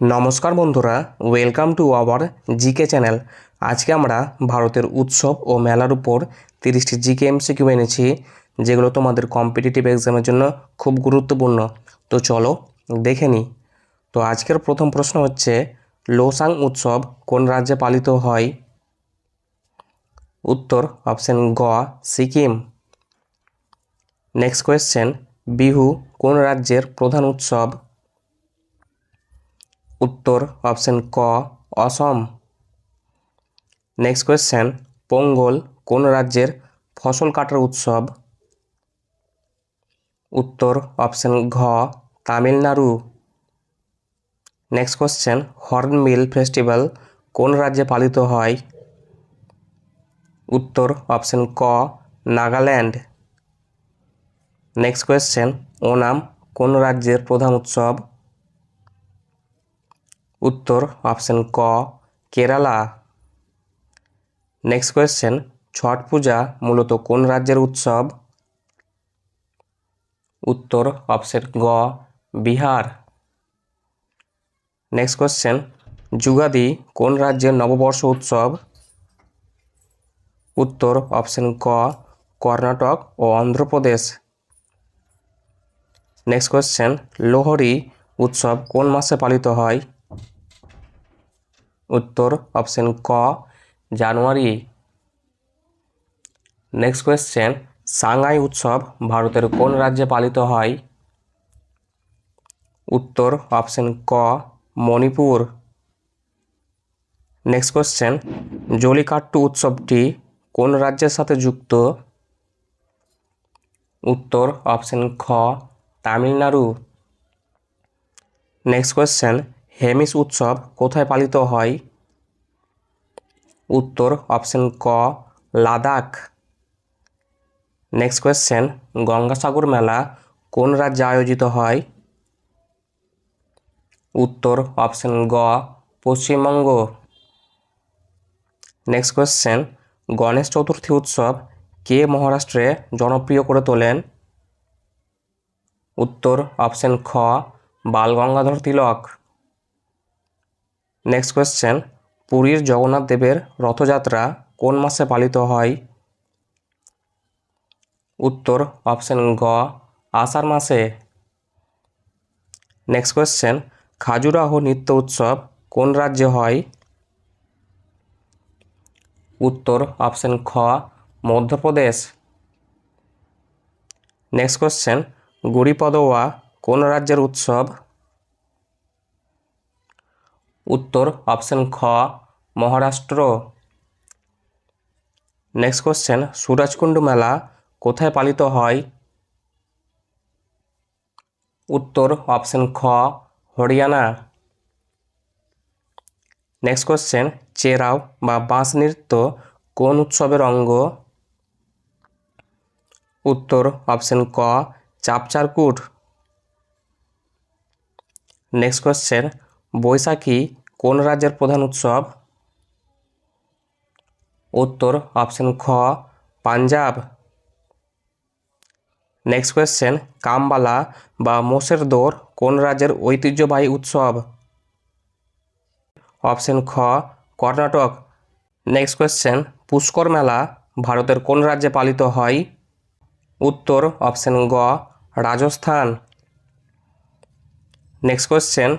নমস্কার বন্ধুরা welcome to our GK channel আজকে আমরা ভারতের উৎসব ও মেলার উপর তিরিশটি জিকে এমসিকিউ এনেছি, যেগুলো তোমাদের কম্পিটিটিভ এক্সামের জন্য খুব গুরুত্বপূর্ণ। তো চলো দেখে নিই তো আজকের প্রথম প্রশ্ন হচ্ছে, লোসাং উৎসব কোন রাজ্যে পালিত হয়? উত্তর অপশন গ, সিকিম। নেক্সট কোয়েশ্চেন বিহু কোন রাজ্যের প্রধান উৎসব? উত্তর অপশন ক, অসম। নেক্সট কোয়েশ্চেন পোঙ্গল কোন রাজ্যের ফসল কাটার উৎসব? উত্তর অপশন ঘ, Tamil Nadu. Next question Hornbill festival কোন রাজ্যে পালিত হয়? উত্তর অপশন ক, নাগাল্যান্ড। নেক্সট কোয়েশ্চেন ওনাম কোন রাজ্যের প্রধান উৎসব? উত্তর অপশন ক, কেরালা। নেক্সট কোয়েশ্চেন ছট পূজা মূলত কোন রাজ্যের উৎসব? উত্তর অপশন গ, বিহার। নেক্সট কোয়েশ্চেন যুগাদি কোন রাজ্যের নববর্ষ উৎসব? উত্তর অপশন ক, কর্ণাটক ও অন্ধ্রপ্রদেশ। নেক্সট কোয়েশ্চেন লোহরি উৎসব কোন মাসে পালিত হয়? উত্তর অপশন ক, জানুয়ারি। নেক্সট কোয়েশ্চেন সাংহাই উৎসব ভারতের কোন রাজ্যে পালিত হয়? উত্তর অপশন ক, মণিপুর। নেক্সট কোয়েশ্চেন জলিকাট্টু উৎসবটি কোন রাজ্যের সাথে যুক্ত? উত্তর অপশন খ, তামিলনাড়ু। নেক্সট কোয়েশ্চেন হেমিস উৎসব কোথায় পালিত হয়? উত্তর অপশন ক, লাদাখ। নেক্সট কোয়েশ্চেন গঙ্গাসাগর মেলা কোন রাজ্যে আয়োজিত হয়? উত্তর অপশন গ, পশ্চিমবঙ্গ। নেক্সট কোয়েশ্চেন গণেশ চতুর্থী উৎসব কে মহারাষ্ট্রে জনপ্রিয় করে তোলেন? উত্তর অপশন খ, বালগঙ্গাধর তিলক। নেক্সট কোয়েশ্চেন পুরীর জগন্নাথ দেবের রথযাত্রা কোন মাসে পালিত হয়? উত্তর অপশন গ, আষাঢ় মাসে। নেক্সট কোয়েশ্চেন খাজুরাহ নৃত্য উৎসব কোন রাজ্যে হয়? উত্তর অপশন খ, মধ্যপ্রদেশ। নেক্সট কোয়েশ্চেন গুড়িপদোয়া কোন রাজ্যের উৎসব উত্তর অপশন খ, মহারাষ্ট্র। নেক্সট কোশ্চেন সুরাজকুণ্ড মেলা কোথায় পালিত হয়? উত্তর অপশন খ, হরিয়ানা। নেক্সট কোয়েশ্চেন চেরাও বা বাঁশ নৃত্য কোন উৎসবের অঙ্গ? উত্তর অপশন ক, চাপচারকুট। নেক্সট কোয়েশ্চেন বৈশাখী কোন রাজ্যের প্রধান উৎসব? উত্তর অপশন খ, পাঞ্জাব। নেক্সট কোয়েশ্চেন কামবালা বা মোষের দৌড় কোন রাজ্যের ঐতিহ্যবাহী উৎসব? অপশন খ, কর্ণাটক। নেক্সট কোয়েশ্চেন পুষ্কর মেলা ভারতের কোন রাজ্যে পালিত হয়? উত্তর অপশন গ, রাজস্থান। নেক্সট কোয়েশ্চেন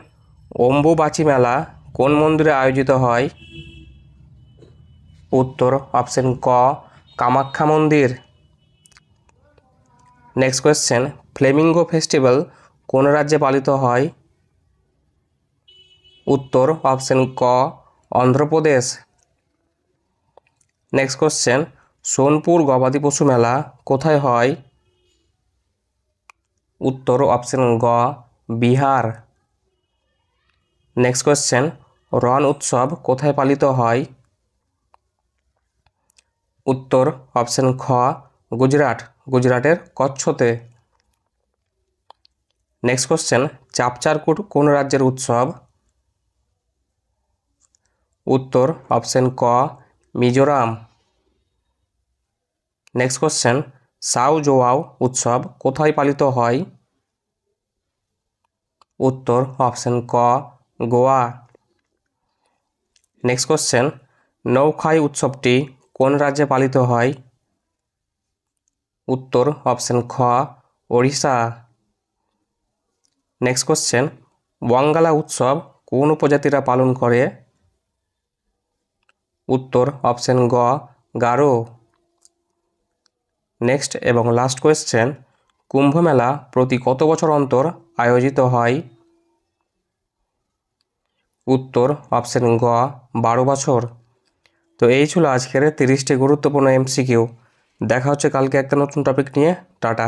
অম্বুবাচি মেলা কোন মন্দিরে আয়োজিত হয়? উত্তর অপশন ক, কামাখ্যা মন্দির। নেক্সট কোয়েশ্চেন ফ্লেমিঙ্গো ফেস্টিভ্যাল কোন রাজ্যে পালিত হয়? উত্তর অপশন ক, অন্ধ্রপ্রদেশ। নেক্সট কোশ্চেন সোনপুর গবাদি পশু মেলা কোথায় হয়? উত্তর অপশন গ, বিহার। নেক্সট কোয়েশ্চেন রন উৎসব কোথায় পালিত হয়? উত্তর অপশন খ, গুজরাট। গুজরাটের কচ্ছতে নেক্সট কোশ্চেন চাপচারকুট কোন রাজ্যের উৎসব? উত্তর অপশন ক, মিজোরাম। নেক্সট কোশ্চেন সাউ জোয়াও উৎসব কোথায় পালিত হয়? উত্তর অপশন ক গোয়া। নেক্সট কোশ্চেন নৌখাই উৎসবটি কোন রাজ্যে পালিত হয়? উত্তর অপশন খ, ওড়িশা। নেক্সট কোশ্চেন ওয়াঙ্গালা উৎসব কোন উপজাতিরা পালন করে? উত্তর অপশন গ, গারো। নেক্সট এবং লাস্ট কোয়েশ্চেন কুম্ভ মেলা প্রতি কত বছর অন্তর আয়োজিত হয়? উত্তর অপশান গ, বারো বছর। তো এই ছিল আজকের তিরিশটি গুরুত্বপূর্ণ এমসিকিউ দেখা হচ্ছে কালকে একটা নতুন টপিক নিয়ে। টাটা।